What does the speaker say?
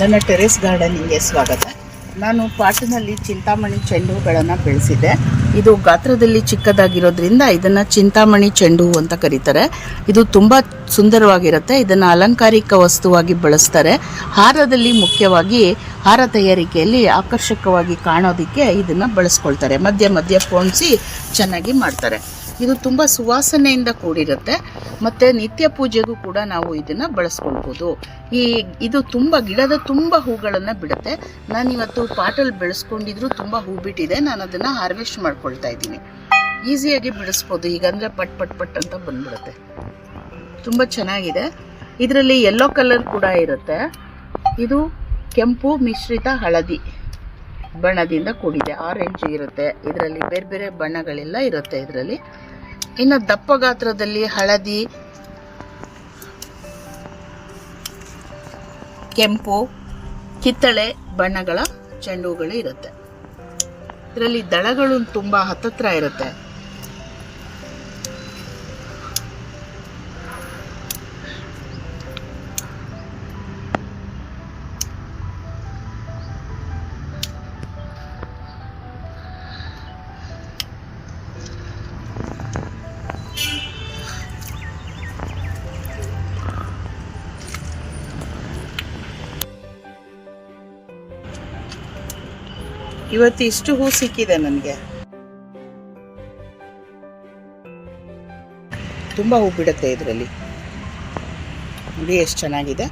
ನನ್ನ ಟೆರೆಸ್ ಗಾರ್ಡನಿಂಗ್ಗೆ ಸ್ವಾಗತ. ನಾನು ಪಾಟ್ನಲ್ಲಿ ಚಿಂತಾಮಣಿ ಚೆಂಡುಗಳನ್ನು ಬೆಳೆಸಿದ್ದೆ. ಇದು ಗಾತ್ರದಲ್ಲಿ ಚಿಕ್ಕದಾಗಿರೋದ್ರಿಂದ ಇದನ್ನು ಚಿಂತಾಮಣಿ ಚೆಂಡು ಅಂತ ಕರೀತಾರೆ. ಇದು ತುಂಬ ಸುಂದರವಾಗಿರುತ್ತೆ. ಇದನ್ನು ಅಲಂಕಾರಿಕ ವಸ್ತುವಾಗಿ ಬಳಸ್ತಾರೆ. ಹಾರದಲ್ಲಿ ಮುಖ್ಯವಾಗಿ ಹಾರ ತಯಾರಿಕೆಯಲ್ಲಿ ಆಕರ್ಷಕವಾಗಿ ಕಾಣೋದಕ್ಕೆ ಇದನ್ನು ಬಳಸ್ಕೊಳ್ತಾರೆ. ಮಧ್ಯ ಮಧ್ಯ ಪೋಣಿಸಿ ಚೆನ್ನಾಗಿ ಮಾಡ್ತಾರೆ. ಇದು ತುಂಬ ಸುವಾಸನೆಯಿಂದ ಕೂಡಿರುತ್ತೆ. ಮತ್ತು ನಿತ್ಯ ಪೂಜೆಗೂ ಕೂಡ ನಾವು ಇದನ್ನು ಬಳಸ್ಕೊಳ್ಬೋದು. ಈ, ಇದು ತುಂಬ, ಗಿಡದ ತುಂಬ ಹೂಗಳನ್ನು ಬಿಡುತ್ತೆ. ನಾನು ಇವತ್ತು ಪಾಟಲ್ಲಿ ಬೆಳೆಸ್ಕೊಂಡಿದ್ರು ತುಂಬ ಹೂ ಬಿಟ್ಟಿದೆ. ನಾನು ಅದನ್ನು ಹಾರ್ವೆಸ್ಟ್ ಮಾಡ್ಕೊಳ್ತಾ ಇದ್ದೀನಿ. ಈಸಿಯಾಗಿ ಬಿಡಿಸ್ಬೋದು. ಈಗಂದರೆ ಪಟ್ ಪಟ್ ಪಟ್ ಅಂತ ಬಂದ್ಬಿಡುತ್ತೆ. ತುಂಬ ಚೆನ್ನಾಗಿದೆ. ಇದರಲ್ಲಿ ಯೆಲ್ಲೋ ಕಲರ್ ಕೂಡ ಇರುತ್ತೆ. ಇದು ಕೆಂಪು ಮಿಶ್ರಿತ ಹಳದಿ ಬಣ್ಣದಿಂದ ಕೂಡಿದೆ. ಆರೆಂಜ್ ಇರುತ್ತೆ. ಇದರಲ್ಲಿ ಬೇರೆ ಬೇರೆ ಬಣ್ಣಗಳೆಲ್ಲ ಇರುತ್ತೆ ಇದರಲ್ಲಿ. ಇನ್ನು ದಪ್ಪ ಗಾತ್ರದಲ್ಲಿ ಹಳದಿ, ಕೆಂಪು, ಕಿತ್ತಳೆ ಬಣ್ಣಗಳ ಚೆಂಡು ಹೂಗಳು ಇರುತ್ತೆ. ಇದರಲ್ಲಿ ದಳಗಳು ತುಂಬಾ ಹತ್ತತ್ರ ಇರುತ್ತೆ. ಇವತ್ತು ಇಷ್ಟು ಹೂ ಸಿಕ್ಕಿದೆ ನನಗೆ. ತುಂಬ ಹೂ ಬಿಡುತ್ತೆ ಇದರಲ್ಲಿ. ನೋಡಿ ಎಷ್ಟು ಚೆನ್ನಾಗಿದೆ.